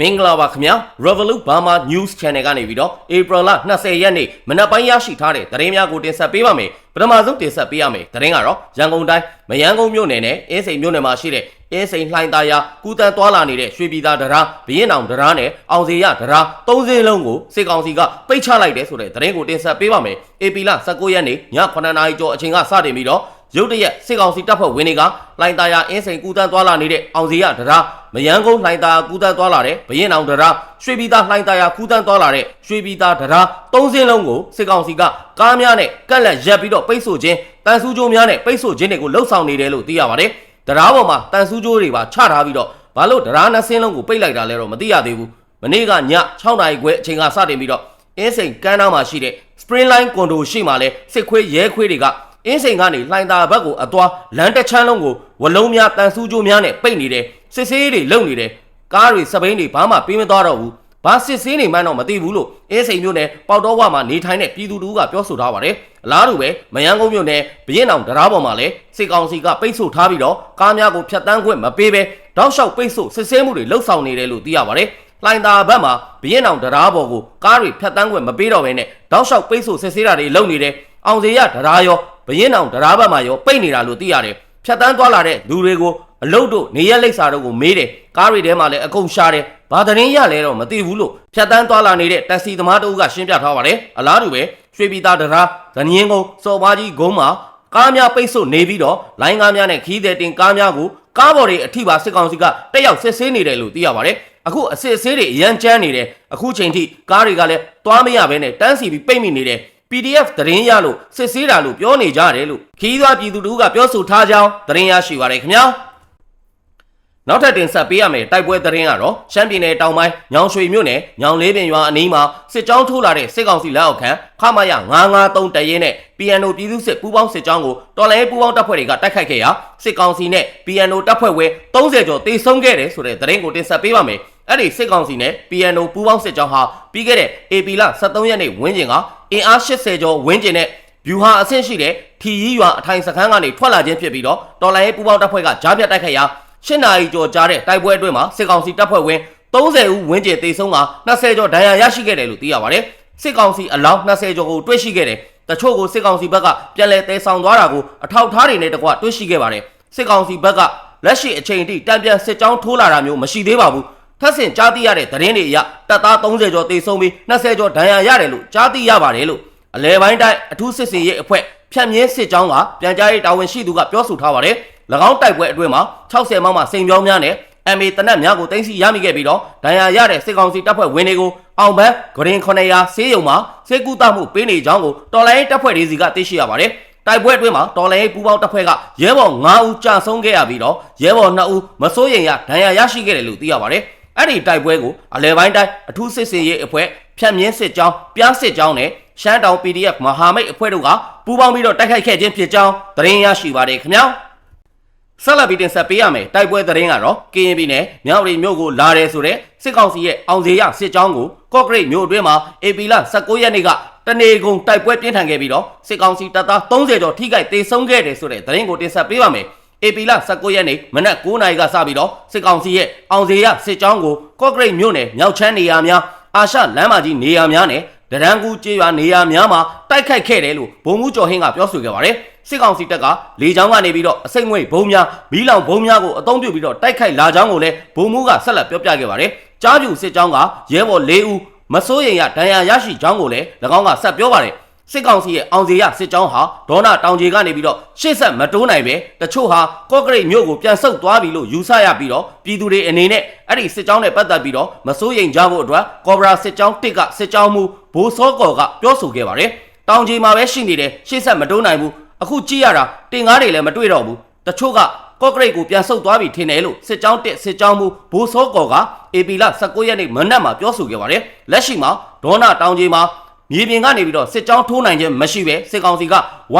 မင်္ဂလာပါခင်ဗျာ Revolut Burma News Channel ကနေပြီးတော့ April လ20ရက်နေ့မနက်ပိုင်းရရှိထားတဲ့သတင်းများကိုတင်ဆက်ပေးပါမယ်ပထမဆုံးတင်ဆက်ပေးရမယ်သတင်းကတော့ရန်ကုန်တိုင်းမယန်းကုန်းမြို့နယ်နဲ့အင်းစိန်မြို့နယ်မှာရှိတဲ့အင်းစိန်လှိုင်းသားရကူတန်သွားလာနေတဲ့ရွှေပြည်သားတရားဘရင်အောင်တရားနဲ့အောင်စီရတရားသုံးစင်းလုံးကိုစစ်ကောင်စီကပိတ်ချလိုက်တယ်ဆိုတဲ့သတင်းကိုတင်ဆက်ပေးပါမယ် AP လ19ရက်နေ့ည9:00နာရီကျော်အချိန်ကစတင်ပြီးတော့ ရုတ်တရက်စစ်ကောင်စီတပ်ဖွဲ့ဝင်တွေကလိုင်တာယာအင်းစိန်ကူတန်းသွားလာနေတဲ့အောင်စီရတရားမယန်းကုန်းလိုင်တာယာကူတန်းသွားလာတဲ့ဘရင်အောင်တရားရွှေပြည်သားလိုင်တာယာကူတန်းသွားလာတဲ့ရွှေပြည်သားတရားသုံးစင်းလုံးကိုစစ်ကောင်စီကကားများနဲ့ကက်လက်ရက်ပြီးတော့ပိတ်ဆို့ခြင်းတန်ဆူးကြိုးများနဲ့ပိတ်ဆို့ခြင်းတွေကိုလှုပ်ဆောင်နေတယ်လို့သိရပါတယ်တရားပေါ်မှာတန်ဆူးကြိုးတွေပါချထားပြီးတော့ဘာလို့တရားနှစ်စင်းလုံးကိုပိတ်လိုက်တာလဲတော့မသိရသေးဘူးမနေ့ကည6နာရီခွဲအချိန်ကစတင်ပြီးတော့အင်းစိန်ကမ်းနားမှာရှိတဲ့ Spring Line ကွန်ဒိုရှိမှလဲစစ်ခွေးရဲခွေးတွေက အင်းစိန်ကနေလှိုင်သာဘက်ကိုအသွားလမ်းတစ်ချမ်းလုံးကိုဝလုံးများတန်ဆူးကြိုးများနဲ့ပိတ်နေတယ်စစ်ဆေးတွေလုံနေတယ်ကားတွေစပိန်တွေဘာမှပေးမသွားတော့ဘူးဘာစစ်ဆေးနေမှန်းတော့မသိဘူးလို့အင်းစိန်မြို့နယ်ပေါတော်ဝမှာနေထိုင်တဲ့ပြည်သူတူကပြောဆိုထားပါတယ်အလားတူပဲမယန်းကုန်းမြို့နယ်ဘရင်အောင်တရားပေါ်မှာလည်းစစ်ကောင်စီကပိတ်ဆို့ထားပြီးတော့ကားများကိုဖျက်တမ်းခွင့်မပေးဘဲတောက်လျှောက်ပိတ်ဆို့စစ်ဆေးမှုတွေလှုပ်ဆောင်နေတယ်လို့သိရပါတယ်လှိုင်သာဘက်မှာဘရင်အောင်တရားပေါ်ကိုကားတွေဖျက်တမ်းခွင့်မပေးတော့ဘဲနဲ့တောက်လျှောက်ပိတ်ဆို့စစ်ဆေးတာတွေလုပ်နေတယ်အောင်စေရတရားရော ဘရင်အောင်တရားဘက်မှာရောပိတ်နေတာလို့သိရတယ်ဖြတ်တန်းသွားလာတဲ့လူတွေကိုအလုတ်တို့နေရက်လိပ်စာတို့ကိုမေးတယ်ကားတွေထဲမှာလည်းအကုန်ရှာတယ်ဘာသတင်းရလဲတော့မသိဘူးလို့ဖြတ်တန်းသွားလာနေတဲ့တက်စီသမားတို့ကရှင်းပြထားပါတယ်အလားတူပဲရွှေပြည်သားတရားဇနင်းကုန်းစော်ပါကြီးဂုံးမှာကားများပိတ်ဆို့နေပြီးတော့လိုင်းကားများနဲ့ခီးတဲ့တင်ကားများကိုကားပေါ်တွေအထိပါစစ်ကောင်စီကတက်ရောက်စစ်ဆေးနေတယ်လို့သိရပါတယ်အခုအစစ်အဆေးတွေအရန်ကျန်းနေတယ်အခုချိန်ထိကားတွေကလည်းသွားမရဘဲနဲ့တန်းစီပြီးပိတ်မိနေတယ် PDF သတင်းရလို့စစ်ဆေးတာလို့ပြောနေကြတယ်လို့ခီးသွွားပြည်သူတို့ကပြောဆိုထားကြောင်းသတင်းရရှိပါရခင်ဗျာနောက်ထပ်တင်ဆက်ပေးရမယ်တိုက်ပွဲသတင်းကတော့ရှမ်းပြည်နယ်တောင်ပိုင်းညောင်ရွှေမြို့နယ်ညောင်လေးပင်ရွာအနီးမှာစစ်ကြောင်းထိုးလာတဲ့စစ်ကောင်စီလက်အောက်ခံခမာယ953တရဲနဲ့ PNO ပြည်သူစစ်ပူးပေါင်းစစ်ကြောင်းကိုတော်လိုင်းပူးပေါင်းတပ်ဖွဲ့တွေကတိုက်ခိုက်ခဲ့ရာစစ်ကောင်စီနဲ့ PNO တပ်ဖွဲ့ဝင်30ကျော်တေဆုံးခဲ့တယ်ဆိုတဲ့သတင်းကိုတင်ဆက်ပေးပါမယ် အဲ့ဒီစစ်ကောင်စီနဲ့ PNO ပူးပေါင်းစစ်ကြောင်းဟာပြီးခဲ့တဲ့ AP လ23ရက်နေ့ဝင်းကျင်ကအင်အား80ကျော်ဝင်းကျင်နဲ့ဗျူဟာအဆင့်ရှိတဲ့ထီရီရွာအထိုင်စခန်းကနေထွက်လာခြင်းဖြစ်ပြီးတော့တော်လိုင်းပူးပေါင်းတပ်ဖွဲ့ကကြားပြတ်တိုက်ခိုက်ရာရှစ်နာရီကျော်ကြားတဲ့တိုက်ပွဲအတွင်းမှာစစ်ကောင်စီတပ်ဖွဲ့ဝင်30ဦးဝန်းကျင်တေဆုံးက20ကျော်ဒဏ်ရာရရှိခဲ့တယ်လို့သိရပါတယ်စစ်ကောင်စီအလောင်း20ကျော်ကိုတွေ့ရှိခဲ့တယ်တချို့ကိုစစ်ကောင်စီဘက်ကပြန်လည်တဲဆောင်သွားတာကိုအထောက်ထားတွေနဲ့တကွတွေ့ရှိခဲ့ပါတယ်စစ်ကောင်စီဘက်ကလက်ရှိအချိန်အထိတံပြန်စစ်ကြောင်းထိုးလာတာမျိုးမရှိသေးပါဘူး ထပ်ဆင့်ကြားသိရတဲ့သတင်းတွေအရတပ်သား30ကျော်တေဆုံးပြီး20ကျော်ဒဏ်ရာရတယ်လို့ကြားသိရပါတယ်လို့အလဲပိုင်းတိုင်းအထူးစစ်စင်ရေးအဖွဲ့ဖြတ်မြင်းစစ်ကြောင်းကပြန်ကြားရေးတာဝန်ရှိသူကပြောဆိုထားပါတယ်၎င်းတိုက်ပွဲအတွင်းမှာ60မောင်းမှစိန်ပြောင်းများနဲ့ MA တနက်များကိုတင်စီရမိခဲ့ပြီးတော့ဒဏ်ရာရတဲ့စစ်ကောင်စီတပ်ဖွဲ့ဝင်တွေကိုအောင်ပန်းဂရင်900ဆေးရုံမှာစေကူတမှုပေးနေကြောင်းကိုတော်လိုင်းတပ်ဖွဲ့တွေစီကသိရှိရပါတယ်တိုက်ပွဲအတွင်းမှာတော်လိုင်းပူပေါင်းတပ်ဖွဲ့ကရဲဘော်9ဦးကြာဆုံးခဲ့ရပြီးတော့ရဲဘော်2ဦးမစိုးရိမ်ရဒဏ်ရာရရှိခဲ့တယ်လို့သိရပါတယ် အဲ့ဒီတိုက်ပွဲကိုအလဲပိုင်းတိုင်းအထူးစစ်စင်ရေးအဖွဲ့ဖြတ်မြင်းစစ်ကြောင်းပြားစစ်ကြောင်းနဲ့ရှမ်းတောင် PDF မဟာမိတ်အဖွဲ့တို့ကပူးပေါင်းပြီးတော့တိုက်ခိုက်ခဲ့ခြင်းဖြစ်ကြောင်းသတင်းရရှိပါတယ်ခင်ဗျာဆက်လက်ပြီးတင်ဆက်ပေးရမယ်တိုက်ပွဲသတင်းကတော့ KNB နဲ့မြောက်ရီမြို့ကိုလာတယ်ဆိုတဲ့စစ်ကောင်စီရဲ့အောင်စေရစစ်ကြောင်းကိုကော့ဂရိတ်မြို့အတွင်းမှာ AP လ19ရက်နေ့ကတနေကုန်တိုက်ပွဲပြင်းထန်ခဲ့ပြီးတော့စစ်ကောင်စီတပ်သား30ကျော်ထိခိုက်ဒေဆုံးခဲ့တယ်ဆိုတဲ့သတင်းကိုတင်ဆက်ပေးပါမယ် AP လ19ရက်နေ့မနက်9:00နာရီကစပြီးတော့စစ်ကောင်စီရဲ့အောင်စေရစစ်ကြောင်းကိုကော့ဂရိတ်မြို့နယ်မြောက်ချမ်းနေရာများအာရှလမ်းမကြီးနေရာများနဲ့ဒရန်ကူကျေးရွာနေရာများမှာတိုက်ခိုက်ခဲ့တယ်လို့ဗိုလ်မှူးကျော်ဟင်းကပြောဆိုခဲ့ပါတယ်စစ်ကောင်စီတပ်ကလေကြောင်းကနေပြီးတော့အစိမ့်ငွေဘုံများမီးလောင်ဘုံများကိုအုံပြုပြီးတော့တိုက်ခိုက်လာကြောင်းကိုလည်းဗိုလ်မှူးကဆက်လက်ပြောပြခဲ့ပါတယ်ကြားပြူစစ်ကြောင်းကရဲဘော်၄ဦးမစိုးရိမ်ရဒဏ်ရာရရှိကြောင်းကိုလည်း၎င်းကဆက်ပြောပါတယ် စစ်ကောင်စီရဲ့အောင်စီရစစ်ကြောင်းဟာဒေါနာတောင်ကြီးကနေပြီးတော့ရှေ့ဆက်မတိုးနိုင်ပဲတချို့ဟာကော့ဂရိတ်မြို့ကိုပြန်ဆုတ်သွားပြီလို့ယူဆရပြီးတော့ပြည်သူတွေအနေနဲ့အဲ့ဒီစစ်ကြောင်းနဲ့ပတ်သက်ပြီးတော့မစိုးရိမ်ကြဖို့အတွက်ကော်ဘရာစစ်ကြောင်းတစ်ကစစ်ကြောင်းမူဘိုးစောကော်ကပြောဆိုခဲ့ပါတယ်တောင်ကြီးမှာပဲရှိနေတယ်ရှေ့ဆက်မတိုးနိုင်ဘူးအခုကြည့်ရတာတင်ကားတွေလည်းမတွေ့တော့ဘူးတချို့ကကော့ဂရိတ်ကိုပြန်ဆုတ်သွားပြီထင်တယ်လို့စစ်ကြောင်းတစ်စစ်ကြောင်းမူဘိုးစောကော်က AP လ19ရက်နေ့မနက်မှာပြောဆိုခဲ့ပါတယ်လက်ရှိမှာဒေါနာတောင်ကြီးမှာ မြေပြင်ကနေပြီးတော့စစ်ကြောင်းထိုးနိုင်ခြင်းမရှိပဲစစ်ကောင်စီက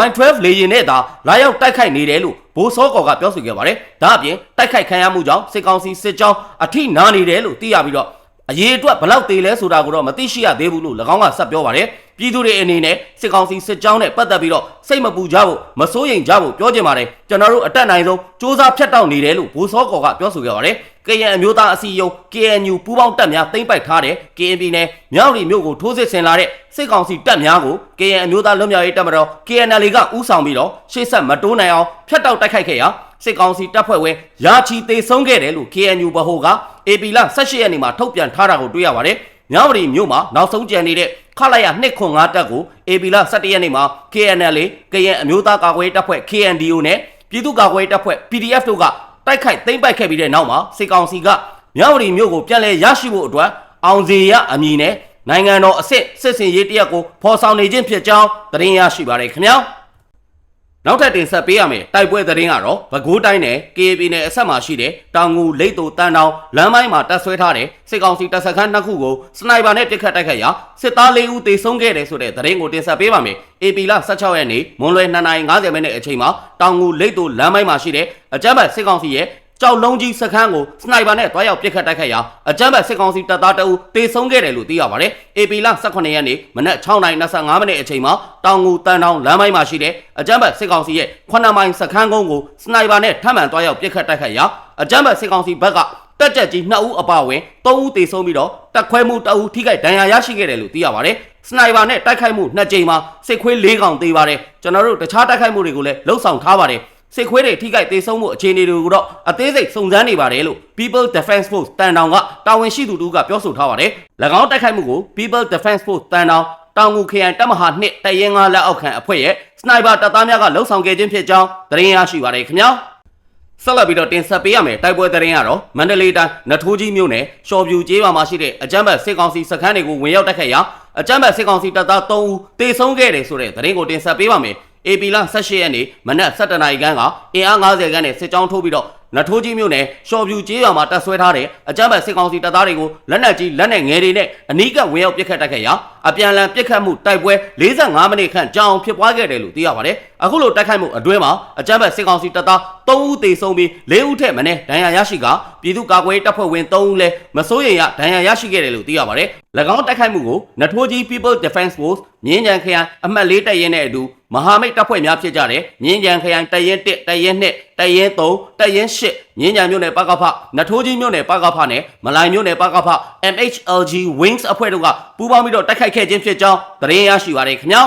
Y12 လေရင်နဲ့သာလာရောက်တိုက်ခိုက်နေတယ်လို့ဘိုးစောကော်ကပြောဆိုခဲ့ပါတယ်။ဒါအပြင်တိုက်ခိုက်ခံရမှုကြောင့်စစ်ကောင်စီစစ်ကြောင်းအထိနာနေတယ်လို့သိရပြီးတော့ အရေးအတွက်ဘလောက်သေးလဲဆိုတာကိုတော့မသိရှိရသေးဘူးလို့၎င်းကဆက်ပြောပါတယ်။ပြည်သူတွေအနေနဲ့စစ်ကောင်စီစစ်ကြောင်းနဲ့ပတ်သက်ပြီးတော့စိတ်မပူကြဖို့မစိုးရိမ်ကြဖို့ပြောချင်ပါတယ်။ကျွန်တော်တို့အတက်နိုင်ဆုံးစ조사ဖြတ်တောက်နေတယ်လို့ဘိုးစောကော်ကပြောဆိုခဲ့ပါတယ်။ကရင်အမျိုးသားအစည်းအရုံး KNU ပူးပေါင်းတပ်များသိမ်းပိုက်ထားတဲ့ KNP နဲ့မြောက်ရီမြို့ကိုထိုးစစ်ဆင်လာတဲ့စစ်ကောင်စီတပ်များကို KN အမျိုးသားလွတ်မြောက်ရေးတပ်မတော် KNL ကဥဆောင်ပြီးတော့ရှေ့ဆက်မတိုးနိုင်အောင်ဖျက်တောက်တိုက်ခိုက်ခဲ့ရာ စစ်ကောင်စီတပ်ဖွဲ့ဝင်ရာချီသေးဆုံးခဲ့တယ်လို့ KNU ဗဟိုက AP လ18ရက်နေ့မှာထုတ်ပြန်ထားတာကိုတွေ့ရပါတယ်။မြောက်ရီမြို့မှာနောက်ဆုံးကြံနေတဲ့ခလာရ205တပ်ကို AP လ17ရက်နေ့မှာ KNL ကရင်အမျိုးသားကာကွယ်ရေးတပ်ဖွဲ့ KNDO နဲ့ပြည်သူ့ကာကွယ်ရေးတပ်ဖွဲ့ PDF တို့ကတိုက်ခိုက်သိမ်းပိုက်ခဲ့ပြီးတဲ့နောက်မှာစစ်ကောင်စီကမြောက်ရီမြို့ကိုပြန်လည်ရရှိဖို့အတွက်အောင်စီရအမည်နဲ့နိုင်ငံတော်အစ်စ်စစ်စင်ရေးတရက်ကိုဖော်ဆောင်နေခြင်းဖြစ်ကြောင်းသတင်းရရှိပါတယ်ခင်ဗျာ။ နောက်ထပ်တင်ဆက်ပေးရမယ်တိုက်ပွဲသတင်းကတော့ပဲခူးတိုင်းနယ် KAB နယ်အဆက်မှာရှိတဲ့တောင်ငူလိတ်တူတန်တောင်လမ်းပိုင်းမှာတပ်ဆွဲထားတဲ့စစ်ကောင်စီတပ်စခန်းနှစ်ခုကိုစနိုက်ပါနဲ့ပစ်ခတ်တိုက်ခိုက်ရာစစ်သား၄ဦးသေဆုံးခဲ့တယ်ဆိုတဲ့သတင်းကိုတင်ဆက်ပေးပါမယ်။ AP လ16ရက်နေ့မွန်လွယ်2:50မိနစ်အချိန်မှာတောင်ငူလိတ်တူလမ်းပိုင်းမှာရှိတဲ့အကြမ်းဖက်စစ်ကောင်စီရဲ့ ကြောက်လုံးကြီးစခန်းကိုစနိုက်ပါနဲ့တွားရောက်ပစ်ခတ်တိုက်ခိုက်ရာအကြမ်းဖက်စစ်ကောင်စီတပ်သားတအုပ်တေဆုံးခဲ့တယ်လို့သိရပါတယ်။ AP လ18ရက်နေ့မနက်6:25မိနစ်အချိန်မှာတောင်ငူတန်တောင်လမ်းပိုင်းမှာရှိတဲ့အကြမ်းဖက်စစ်ကောင်စီရဲ့9မိုင်စခန်းကုန်းကိုစနိုက်ပါနဲ့ထပ်မံတွားရောက်ပစ်ခတ်တိုက်ခိုက်ရာအကြမ်းဖက်စစ်ကောင်စီဘက်ကတက်ကြက်ကြီး2ဦးအပါအဝင်3ဦးတေဆုံးပြီးတော့တက်ခွဲမှု2ဦးထိခိုက်ဒဏ်ရာရရှိခဲ့တယ်လို့သိရပါတယ်။စနိုက်ပါနဲ့တိုက်ခိုက်မှု2ကြိမ်မှာစစ်ခွေး၄កောင်သေးပါတယ်။ကျွန်တော်တို့တခြားတိုက်ခိုက်မှုတွေကိုလည်းလှုပ်ဆောင်ထားပါတယ်။ စစ်ခွေးတွေထိခိုက်သေးဆုံးမှုအခြေအနေတွေကိုတော့အသေးစိတ်စုံစမ်းနေပါတယ်လို့ People Defense Force တန်တောင်ကတာဝန်ရှိသူတို့ကပြောဆိုထားပါတယ်။၎င်းတိုက်ခိုက်မှုကို People Defense Force တန်တောင်တောင်ငူခရိုင်တပ်မဟာ2တရင်ငါလက်အောက်ခံအဖွဲ့ရဲ့စနိုက်ပါတပ်သားများကလှုပ်ဆောင်ခဲ့ခြင်းဖြစ်ကြောင်းသတင်းရရှိပါတယ်ခင်ဗျာ။ဆက်လက်ပြီးတော့တင်ဆက်ပေးရမယ်တိုက်ပွဲသတင်းကတော့မန္တလေးတိုင်းနထိုးကြီးမြို့နယ်ရှော်ပြူကျေးရွာမှာရှိတဲ့အကြမ်းဖက်စစ်ကောင်စီစခန်းတွေကိုဝင်ရောက်တိုက်ခိုက်ရာအကြမ်းဖက်စစ်ကောင်စီတပ်သား3ဦးတေဆုံးခဲ့တယ်ဆိုတဲ့သတင်းကိုတင်ဆက်ပေးပါမယ်။ AP လ18ရက်နေ့မနက်7:00နာရီခန့်ကအင်အား90ခန်းနဲ့စစ်ကြောင်းထိုးပြီးတော့နထိုးကြီးမြို့နယ်ရှော်ပြူကျေးရွာမှာတပ်ဆွဲထားတဲ့အကြမ်းဖက်စစ်ကောင်စီတပ်သားတွေကိုလက်နက်ကြီးလက်နက်ငယ်တွေနဲ့အနီးကပ်ဝင်ရောက်ပစ်ခတ်တိုက်ခိုက်ရာအပြန်အလှန်ပစ်ခတ်မှုတိုက်ပွဲ45မိနစ်ခန့်ကြာအောင်ဖြစ်ပွားခဲ့တယ်လို့သိရပါတယ်။အခုလိုတိုက်ခိုက်မှုအတွင်းမှာအကြမ်းဖက်စစ်ကောင်စီတပ်သား3ဦးသေဆုံးပြီး4ဦးထက်မနည်းဒဏ်ရာရရှိကပြည်သူ့ကာကွယ်ရေးတပ်ဖွဲ့ဝင်3ဦးလည်းမစိုးရိမ်ရဒဏ်ရာရရှိခဲ့တယ်လို့သိရပါတယ်။၎င်းတိုက်ခိုက်မှုကိုနထိုးကြီး People Defense Force မြင်းကြံခရိုင်အမှတ်၄တပ်ရင်းနဲ့အတူမဟာမိတ်တပ်ဖွဲ့များဖြစ်ကြတဲ့မြင်းကြံခရိုင်တပ်ရင်း1တပ်ရင်း2 တပ်ရင်း3တပ်ရင်း8မြင်းကြံမြို့နယ်ပကဖနထိုးကြီးမြို့နယ်ပကဖနဲ့မလိုင်မြို့နယ်ပကဖ MHLG Wings အဖွဲ့တို့ကပူးပေါင်းပြီးတော့တိုက်ခိုက်ခဲ့ခြင်းဖြစ်ကြောင်းသတင်းရရှိပါရခင်ဗျာ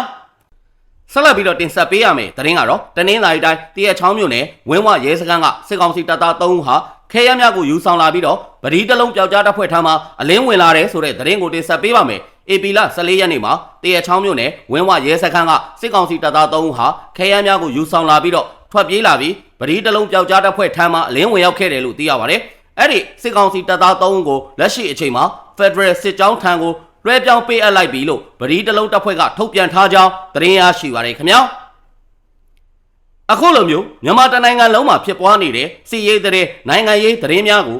ဆက်လက်ပြီးတော့တင်ဆက်ပေးရမယ်သတင်းကတော့တနင်္လာရီတိုင်းတရက်ချောင်းမြို့နယ်ဝင်းဝရဲစခန်းကစစ်ကောင်စီတပ်သား3ဦးဟာခဲရများကိုယူဆောင်လာပြီးတော့ဗတိတလုံးပျောက်ကြားတပ်ဖွဲ့ထမ်းမှာအလင်းဝင်လာတယ်ဆိုတဲ့သတင်းကိုတင်ဆက်ပေးပါမယ်။ AP လ14ရက်နေ့မှာတရက်ချောင်းမြို့နယ်ဝင်းဝရဲစခန်းကစစ်ကောင်စီတပ်သား3ဦးဟာခဲရများကိုယူဆောင်လာပြီးတော့ထွက်ပြေးလာပြီးဗတိတလုံးပျောက်ကြားတပ်ဖွဲ့ထမ်းမှာအလင်းဝင်ရောက်ခဲ့တယ်လို့သိရပါတယ်။အဲ့ဒီစစ်ကောင်စီတပ်သား3ဦးကိုလက်ရှိအချိန်မှာ Federal စစ်ကြောင်းထံကိုလွှဲပြောင်းပေးအပ်လိုက်ပြီလို့ဗတိတလုံးတပ်ဖွဲ့ကထုတ်ပြန်ထားကြောင်းသတင်းရရှိပါရခင်ဗျာ။အခုလိုမျိုးမြန်မာတနိုင်ငံလုံးမှာဖြစ်ပွားနေတဲ့စီးရေးတဲ့နိုင်ငံရေးသတင်းများကို